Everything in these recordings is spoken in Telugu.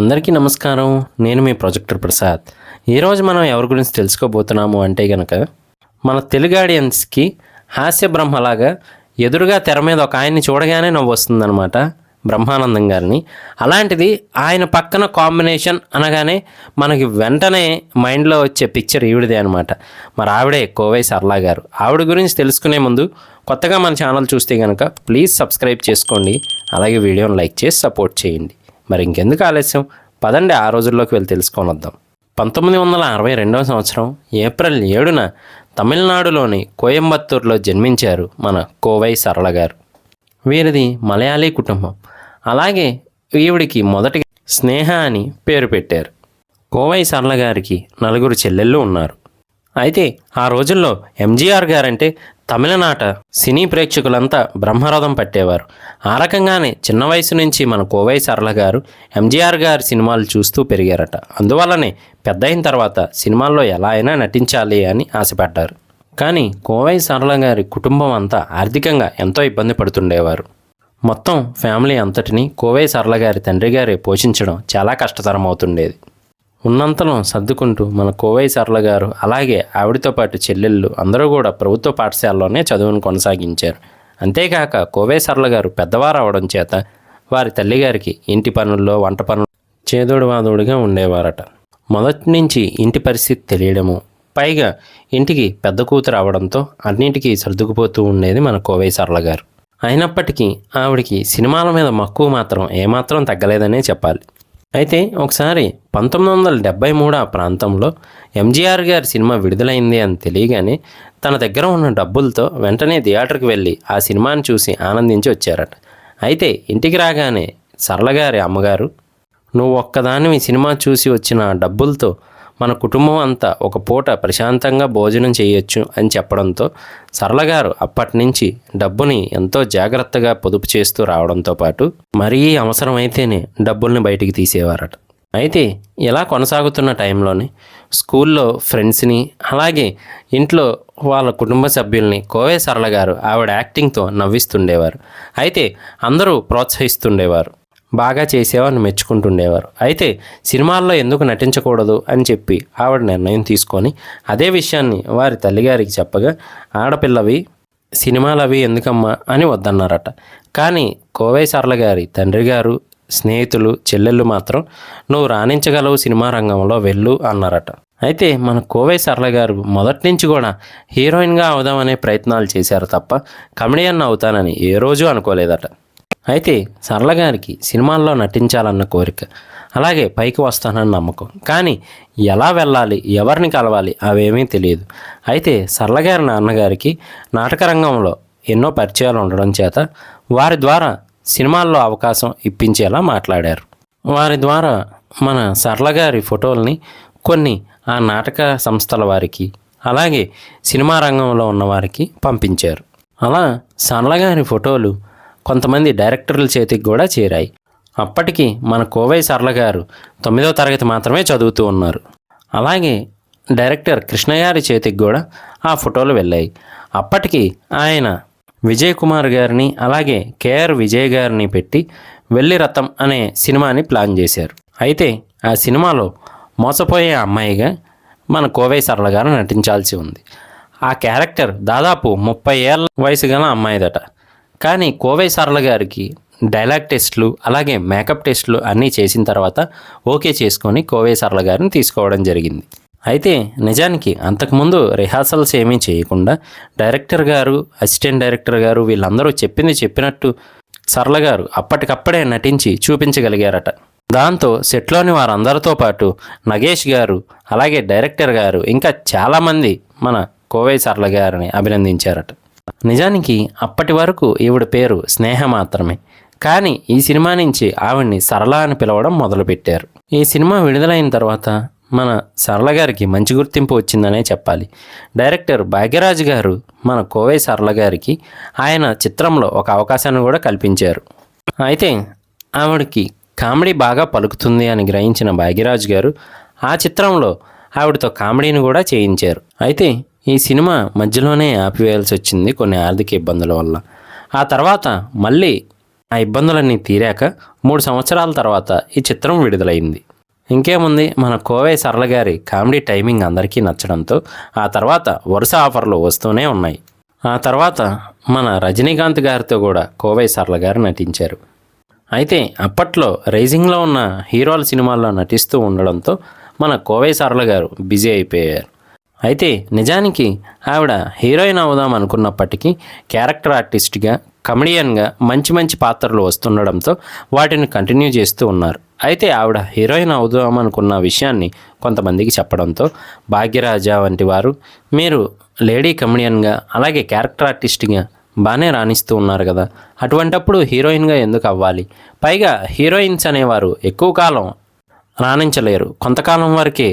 అందరికీ నమస్కారం. నేను మీ ప్రొజెక్టర్ ప్రసాద్. ఈరోజు మనం ఎవరి గురించి తెలుసుకోబోతున్నాము అంటే గనక మన తెలుగు ఆడియన్స్కి హాస్య బ్రహ్మలాగా ఎదురుగా తెర మీద ఒక ఆయన్ని చూడగానే నవ్వు వస్తుందన్నమాట బ్రహ్మానందం గారిని. అలాంటిది ఆయన పక్కన కాంబినేషన్ అనగానే మనకి వెంటనే మైండ్లో వచ్చే పిక్చర్ ఈవిడిదే అనమాట మరి ఆవిడే కోవై సర్లా గారు. ఆవిడ గురించి తెలుసుకునే ముందు కొత్తగా మన ఛానల్ చూస్తే కనుక ప్లీజ్ సబ్స్క్రైబ్ చేసుకోండి. అలాగే వీడియోని లైక్ చేసి సపోర్ట్ చేయండి. మరి ఇంకెందుకు ఆలస్యం? పదండి ఆ రోజుల్లోకి వెళ్ళి తెలుసుకొని వద్దాం. పంతొమ్మిది వందల అరవై రెండవ సంవత్సరం ఏప్రిల్ ఏడున తమిళనాడులోని కోయంబత్తూరులో జన్మించారు మన కోవై సరళ గారు. వీరిది మలయాళీ కుటుంబం. అలాగే ఈవిడికి మొదటి స్నేహ అని పేరు పెట్టారు. కోవై సరళ గారికి నలుగురు చెల్లెళ్ళు ఉన్నారు. అయితే ఆ రోజుల్లో ఎంజీఆర్ గారంటే తమిళనాట సినీ ప్రేక్షకులంతా బ్రహ్మరథం పట్టేవారు. ఆ రకంగానే చిన్న వయసు నుంచి మన కోవై సరళ గారు ఎంజీఆర్ గారి సినిమాలు చూస్తూ పెరిగారట. అందువల్లనే పెద్ద అయిన తర్వాత సినిమాల్లో ఎలా అయినా నటించాలి అని ఆశపడ్డారు. కానీ కోవై సరళ గారి కుటుంబం అంతా ఆర్థికంగా ఎంతో ఇబ్బంది పడుతుండేవారు. మొత్తం ఫ్యామిలీ అంతటిని కోవై సరళ గారి తండ్రి గారే పోషించడం చాలా కష్టతరం అవుతుండేది ఉన్నంతలో సర్దుకుంటూ మన కోవై సరళ గారు అలాగే ఆవిడతో పాటు చెల్లెళ్ళు అందరూ కూడా ప్రభుత్వ పాఠశాలలోనే చదువును కొనసాగించారు. అంతేకాక కోవై సరళ గారు పెద్దవారు అవడం చేత వారి తల్లిగారికి ఇంటి పనుల్లో వంట పనులు చేదోడు వాదోడుగా ఉండేవారట. మొదటి నుంచి ఇంటి పరిస్థితి తెలియడము పైగా ఇంటికి పెద్ద కూతురు అవడంతో అన్నింటికీ సర్దుకుపోతూ ఉండేది మన కోవై సరళ గారు. అయినప్పటికీ ఆవిడికి సినిమాల మీద మక్కువ మాత్రం ఏమాత్రం తగ్గలేదనే చెప్పాలి. అయితే ఒకసారి పంతొమ్మిది వందల డెబ్బై మూడు ఆ ప్రాంతంలో ఎంజీఆర్ గారి సినిమా విడుదలైంది అని తెలియగానే తన దగ్గర ఉన్న డబ్బులతో వెంటనే థియేటర్కి వెళ్ళి ఆ సినిమాని చూసి ఆనందించి వచ్చారట. అయితే ఇంటికి రాగానే సరళగారి అమ్మగారు నువ్వు ఒక్కదానివి సినిమా చూసి వచ్చిన డబ్బులతో మన కుటుంబం అంతా ఒక పూట ప్రశాంతంగా భోజనం చేయొచ్చు అని చెప్పడంతో సరళగారు అప్పటి నుంచి డబ్బుని ఎంతో జాగ్రత్తగా పొదుపు చేస్తూ రావడంతో పాటు మరీ అవసరమైతేనే డబ్బుల్ని బయటికి తీసేవారట. అయితే ఇలా కొనసాగుతున్న టైంలోనే స్కూల్లో ఫ్రెండ్స్ని అలాగే ఇంట్లో వాళ్ళ కుటుంబ సభ్యుల్ని కోవే సరళ గారు ఆవిడ యాక్టింగ్తో నవ్విస్తుండేవారు. అయితే అందరూ ప్రోత్సహిస్తుండేవారు. బాగా చేసేవారు మెచ్చుకుంటుండేవారు. అయితే సినిమాల్లో ఎందుకు నటించకూడదు అని చెప్పి ఆవిడ నిర్ణయం తీసుకొని అదే విషయాన్ని వారి తల్లిగారికి చెప్పగా ఆడపిల్లవి సినిమాలు అవి ఎందుకమ్మా? అని వద్దన్నారట. కానీ కోవై సరళ గారి తండ్రి గారు స్నేహితులు చెల్లెళ్ళు మాత్రం నువ్వు రాణించగలవు సినిమా రంగంలో వెళ్ళు అన్నారట. అయితే మన కోవై సరళ గారు మొదటి నుంచి కూడా హీరోయిన్గా అవుదామనే ప్రయత్నాలు చేశారు తప్ప కమెడియన్ అవుతానని ఏ రోజు అనుకోలేదట. అయితే సరళ గారికి సినిమాల్లో నటించాలన్న కోరిక అలాగే పైకి వస్తానని నమ్మకం. కానీ ఎలా వెళ్ళాలి ఎవరిని కలవాలి అవేమీ తెలియదు. అయితే సరళ గారి నాన్నగారికి నాటక రంగంలో ఎన్నో పరిచయాలు ఉండడం చేత వారి ద్వారా సినిమాల్లో అవకాశం ఇప్పించేలా మాట్లాడారు. వారి ద్వారా మన సరళగారి ఫోటోల్ని కొన్ని ఆ నాటక సంస్థల వారికి అలాగే సినిమా రంగంలో ఉన్న వారికి పంపించారు. అలా సరళగారి ఫోటోలు కొంతమంది డైరెక్టర్ల చేతికి కూడా చేరాయి. అప్పటికి మన కోవై సరళ గారు తొమ్మిదవ తరగతి మాత్రమే చదువుతూ ఉన్నారు. అలాగే డైరెక్టర్ కృష్ణగారి చేతికి కూడా ఆ ఫోటోలు వెళ్ళాయి. అప్పటికి ఆయన విజయ్ కుమార్ గారిని అలాగే కేఆర్ విజయ్ గారిని పెట్టి వెళ్ళి రథం అనే సినిమాని ప్లాన్ చేశారు. అయితే ఆ సినిమాలో మోసపోయే అమ్మాయిగా మన కోవై సరళ గారు నటించాల్సి ఉంది. ఆ క్యారెక్టర్ దాదాపు ముప్పై ఏళ్ళ వయసు గల అమ్మాయిదట. కానీ కోవై సరళ గారికి డైలాగ్ టెస్ట్లు అలాగే మేకప్ టెస్ట్లు అన్నీ చేసిన తర్వాత ఓకే చేసుకొని కోవై సరళ గారిని తీసుకోవడం జరిగింది. అయితే నిజానికి అంతకుముందు రిహార్సల్స్ ఏమీ చేయకుండా డైరెక్టర్ గారు అసిస్టెంట్ డైరెక్టర్ గారు వీళ్ళందరూ చెప్పింది చెప్పినట్టు సరళ గారు అప్పటికప్పుడే నటించి చూపించగలిగారట. దాంతో సెట్లోని వారందరితో పాటు నగేష్ గారు అలాగే డైరెక్టర్ గారు ఇంకా చాలామంది మన కోవై సరళ గారిని అభినందించారట. నిజానికి అప్పటి వరకు ఈవిడ పేరు స్నేహ మాత్రమే. కానీ ఈ సినిమా నుంచి ఆవిడ్ని సరళ అని పిలవడం మొదలుపెట్టారు. ఈ సినిమా విడుదలైన తర్వాత మన సరళ గారికి మంచి గుర్తింపు వచ్చిందనే చెప్పాలి. డైరెక్టర్ భాగ్యరాజు గారు మన కోవై సరళ గారికి ఆయన చిత్రంలో ఒక అవకాశాన్ని కూడా కల్పించారు. అయితే ఆవిడకి కామెడీ బాగా పలుకుతుంది అని గ్రహించిన భాగ్యరాజు గారు ఆ చిత్రంలో ఆవిడతో కామెడీని కూడా చేయించారు. అయితే ఈ సినిమా మధ్యలోనే ఆపివేయాల్సి వచ్చింది కొన్ని ఆర్థిక ఇబ్బందుల వల్ల. ఆ తర్వాత మళ్ళీ ఆ ఇబ్బందులన్నీ తీరాక మూడు సంవత్సరాల తర్వాత ఈ చిత్రం విడుదలైంది. ఇంకేముంది? మన కోవై సరళ గారి కామెడీ టైమింగ్ అందరికీ నచ్చడంతో ఆ తర్వాత వరుస ఆఫర్లు వస్తూనే ఉన్నాయి. ఆ తర్వాత మన రజనీకాంత్ గారితో కూడా కోవై సరళ గారు నటించారు. అయితే అప్పట్లో రైజింగ్లో ఉన్న హీరోల సినిమాల్లో నటిస్తూ ఉండడంతో మన కోవై సరళ గారు బిజీ అయిపోయారు. అయితే నిజానికి ఆవిడ హీరోయిన్ అవుదాం అనుకున్నప్పటికీ క్యారెక్టర్ ఆర్టిస్ట్గా కమెడియన్గా మంచి మంచి పాత్రలు వస్తుండడంతో వాటిని కంటిన్యూ చేస్తూ ఉన్నారు. అయితే ఆవిడ హీరోయిన్ అవుదామనుకున్న విషయాన్ని కొంతమందికి చెప్పడంతో భాగ్యరాజా వంటి వారు మీరు లేడీ కమెడియన్గా అలాగే క్యారెక్టర్ ఆర్టిస్ట్గా బాగానే రాణిస్తూ ఉన్నారు కదా అటువంటప్పుడు హీరోయిన్గా ఎందుకు అవ్వాలి? పైగా హీరోయిన్స్ అనేవారు ఎక్కువ కాలం రాణించలేరు. కొంతకాలం వరకే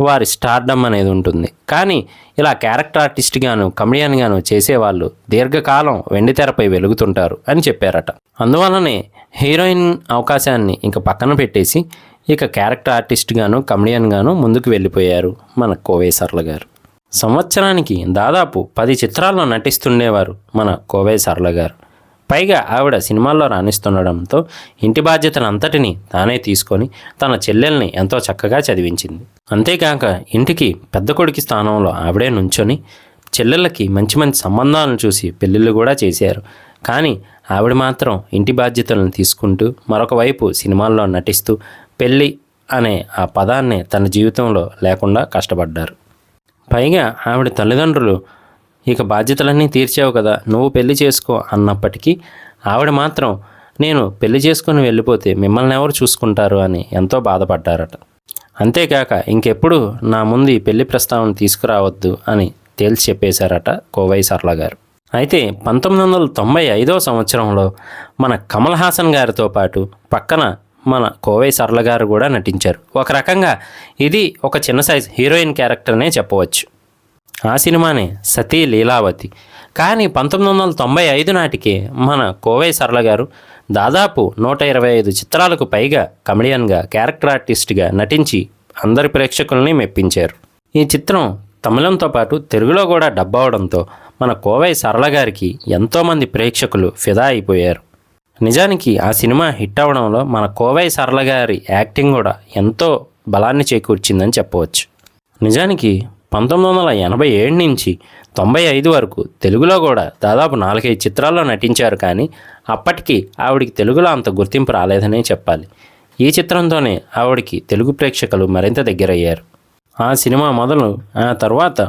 వారి స్టార్డమ్ అనేది ఉంటుంది. కానీ ఇలా క్యారెక్టర్ ఆర్టిస్ట్గాను కమెడియన్గాను చేసేవాళ్ళు దీర్ఘకాలం వెండితెరపై వెలుగుతుంటారు అని చెప్పారట. అందువలనే హీరోయిన్ అవకాశాన్ని ఇంక పక్కన పెట్టేసి ఇక క్యారెక్టర్ ఆర్టిస్ట్గాను కమెడియన్గాను ముందుకు వెళ్ళిపోయారు మన కోవై సర్ల గారు. సంవత్సరానికి దాదాపు పది చిత్రాల్లో నటిస్తుండేవారు మన కోవై సర్ల గారు. పైగా ఆవిడ సినిమాల్లో రాణిస్తుండడంతో ఇంటి బాధ్యతలంతటినీ తానే తీసుకొని తన చెల్లెల్ని ఎంతో చక్కగా చదివించింది. అంతేకాక ఇంటికి పెద్ద కొడుకి స్థానంలో ఆవిడే నుంచొని చెల్లెళ్ళకి మంచి మంచి సంబంధాలను చూసి పెళ్ళిళ్ళు కూడా చేశారు. కానీ ఆవిడ మాత్రం ఇంటి బాధ్యతలను తీసుకుంటూ మరొక వైపు సినిమాల్లో నటిస్తూ పెళ్ళి అనే ఆ పదాన్ని తన జీవితంలో లేకుండా కష్టపడ్డారు. పైగా ఆవిడ తల్లిదండ్రులు ఇక బాధ్యతలన్నీ తీర్చావు కదా నువ్వు పెళ్ళి చేసుకో అన్నప్పటికీ ఆవిడ మాత్రం నేను పెళ్ళి చేసుకుని వెళ్ళిపోతే మిమ్మల్ని ఎవరు చూసుకుంటారు? అని ఎంతో బాధపడ్డారట. అంతేకాక ఇంకెప్పుడు నా ముందు ఈ పెళ్ళి ప్రస్తావన తీసుకురావద్దు అని తేల్చి చెప్పేశారట కోవై సర్ల గారు. అయితే పంతొమ్మిది వందల తొంభై ఐదవ సంవత్సరంలో మన కమల్ హాసన్ గారితో పాటు పక్కన మన కోవై సర్ల గారు కూడా నటించారు. ఒక రకంగా ఇది ఒక చిన్న సైజ్ హీరోయిన్ క్యారెక్టర్నే చెప్పవచ్చు. ఆ సినిమానే సతీ లీలావతి. కానీ పంతొమ్మిది వందల తొంభై ఐదు నాటికి మన కోవై సరళ గారు దాదాపు నూట ఇరవై ఐదు చిత్రాలకు పైగా కమెడియన్గా క్యారెక్టర్ ఆర్టిస్ట్గా నటించి అందరి ప్రేక్షకుల్ని మెప్పించారు. ఈ చిత్రం తమిళంతో పాటు తెలుగులో కూడా డబ్ అవడంతో మన కోవై సరళ గారికి ఎంతోమంది ప్రేక్షకులు ఫిదా అయిపోయారు. నిజానికి ఆ సినిమా హిట్ అవడంలో మన కోవై సరళ గారి యాక్టింగ్ కూడా ఎంతో బలాన్ని చేకూర్చిందని చెప్పవచ్చు. నిజానికి పంతొమ్మిది వందల ఎనభై ఏడు నుంచి తొంభై ఐదు వరకు తెలుగులో కూడా దాదాపు నాలుగైదు చిత్రాల్లో నటించారు కానీ అప్పటికి ఆవిడికి తెలుగులో అంత గుర్తింపు రాలేదనే చెప్పాలి. ఈ చిత్రంతోనే ఆవిడికి తెలుగు ప్రేక్షకులు మరింత దగ్గరయ్యారు. ఆ సినిమా మొదలు ఆ తర్వాత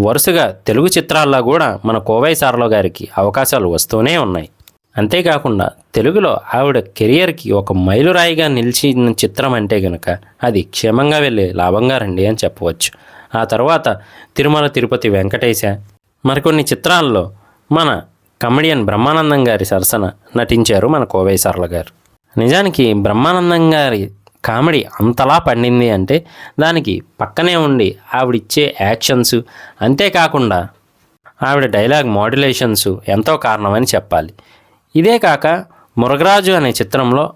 వరుసగా తెలుగు చిత్రాల్లో కూడా మన కోవై సార్లో గారికి అవకాశాలు వస్తూనే ఉన్నాయి. అంతేకాకుండా తెలుగులో ఆవిడ కెరియర్కి ఒక మైలురాయిగా నిలిచిన చిత్రం అంటే గనుక అది క్షేమంగా వెళ్ళి లాభంగా రండి అని చెప్పవచ్చు. ఆ తర్వాత తిరుమల తిరుపతి వెంకటేశ మరికొన్ని చిత్రాల్లో మన కమెడియన్ బ్రహ్మానందం గారి సరసన నటించారు మన కోవై సరళ గారు. నిజానికి బ్రహ్మానందం గారి కామెడీ అంతలా పండింది అంటే దానికి పక్కనే ఉండి ఆవిడిచ్చే యాక్షన్స్ అంతేకాకుండా ఆవిడ డైలాగ్ మాడ్యులేషన్స్ ఎంతో కారణమని చెప్పాలి. ఇదే కాక మురగరాజు అనే చిత్రంలో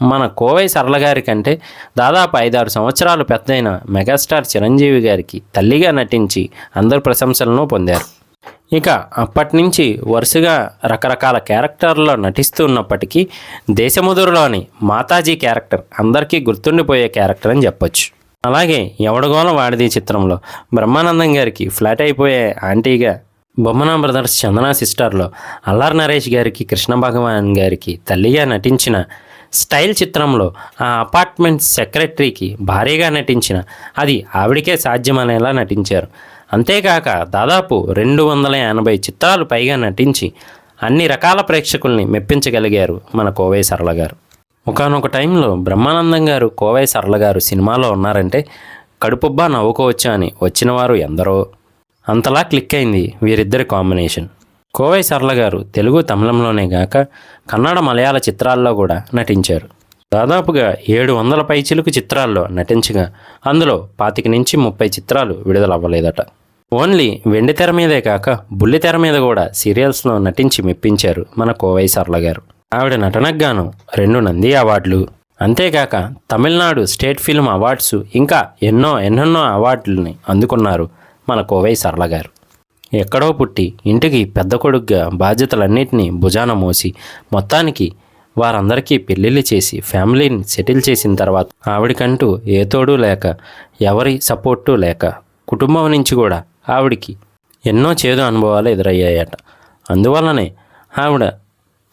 మన కోవై సరళ గారి కంటే దాదాపు ఐదారు సంవత్సరాలు పెద్దయిన మెగాస్టార్ చిరంజీవి గారికి తల్లిగా నటించి అందరు ప్రశంసలను పొందారు. ఇక అప్పటి నుంచి వరుసగా రకరకాల క్యారెక్టర్లో నటిస్తూ ఉన్నప్పటికీ దేశముదురులోని మాతాజీ క్యారెక్టర్ అందరికీ గుర్తుండిపోయే క్యారెక్టర్ అని చెప్పొచ్చు. అలాగే ఎవడగోళం వాడిది చిత్రంలో బ్రహ్మానందం గారికి ఫ్లాట్ అయిపోయే ఆంటీగా బొమ్మనా బ్రదర్స్ చందనా సిస్టర్లో అల్లార్ నరేష్ గారికి కృష్ణ భగవాన్ గారికి తల్లిగా నటించిన స్టైల్ చిత్రంలో ఆ అపార్ట్మెంట్ సెక్రటరీకి భారీగా నటించిన అది ఆవిడికే సాధ్యమనేలా నటించారు. అంతేకాక దాదాపు రెండు వందల ఎనభై చిత్రాలు పైగా నటించి అన్ని రకాల ప్రేక్షకుల్ని మెప్పించగలిగారు మన కోవై సరళ గారు. ఒకనొక టైంలో బ్రహ్మానందం గారు కోవై సరళ గారు సినిమాలో ఉన్నారంటే కడుపుబ్బా నవ్వుకోవచ్చు అని వచ్చిన వారు ఎందరో. అంతలా క్లిక్ అయింది వీరిద్దరి కాంబినేషన్. కోవై సరళ గారు తెలుగు తమిళంలోనే గాక కన్నడ మలయాళ చిత్రాల్లో కూడా నటించారు. దాదాపుగా ఏడు వందల పైచిలుకు చిత్రాల్లో నటించగా అందులో పాతిక నుంచి ముప్పై చిత్రాలు విడుదలవ్వలేదట. ఓన్లీ వెండి తెర మీదే కాక బుల్లి తెర మీద కూడా సీరియల్స్లో నటించి మెప్పించారు మన కోవై సరళ గారు. ఆవిడ నటనకు గాను రెండు నంది అవార్డులు. అంతేకాక తమిళనాడు స్టేట్ ఫిల్మ్ అవార్డ్స్ ఇంకా ఎన్నో ఎన్నెన్నో అవార్డులని అందుకున్నారు మన కోవై సరళ గారు. ఎక్కడో పుట్టి ఇంటికి పెద్ద కొడుగ్గా బాధ్యతలన్నింటినీ భుజాన మోసి మొత్తానికి వారందరికీ పెళ్ళిళ్ళు చేసి ఫ్యామిలీని సెటిల్ చేసిన తర్వాత ఆవిడకంటూ ఏ తోడు లేక ఎవరి సపోర్టు లేక కుటుంబం నుంచి కూడా ఆవిడికి ఎన్నో చేదు అనుభవాలు ఎదురయ్యాయట. అందువల్లనే ఆవిడ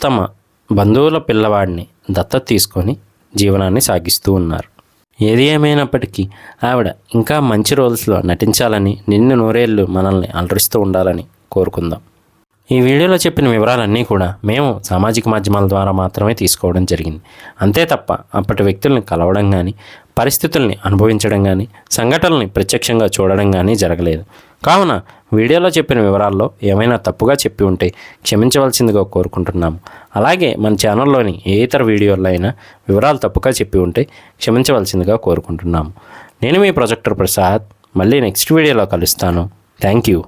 తమ బంధువుల పిల్లవాడిని దత్తత తీసుకొని జీవనాన్ని సాగిస్తూ ఉన్నారు. ఏది ఏమైనప్పటికీ ఆవిడ ఇంకా మంచి రోల్స్లో నటించాలని నిన్ను నూరేళ్ళు మనల్ని అలరిస్తూ ఉండాలని కోరుకుందాం. ఈ వీడియోలో చెప్పిన వివరాలన్నీ కూడా మేము సామాజిక మాధ్యమాల ద్వారా మాత్రమే తీసుకోవడం జరిగింది. అంతే తప్ప అప్పటి వ్యక్తుల్ని కలవడం కానీ పరిస్థితుల్ని అనుభవించడం కానీ సంఘటనల్ని ప్రత్యక్షంగా చూడడం కానీ జరగలేదు. కావున వీడియోలో చెప్పిన వివరాల్లో ఏమైనా తప్పుగా చెప్పి ఉంటే క్షమించవలసిందిగా కోరుకుంటున్నాము. అలాగే మన ఛానల్లోని ఏ ఇతర వీడియోల్లో అయినా వివరాలు తప్పుగా చెప్పి ఉంటే క్షమించవలసిందిగా కోరుకుంటున్నాము. నేను మీ ప్రొజెక్టర్ ప్రసాద్. మళ్ళీ నెక్స్ట్ వీడియోలో కలుస్తాను. Thank you.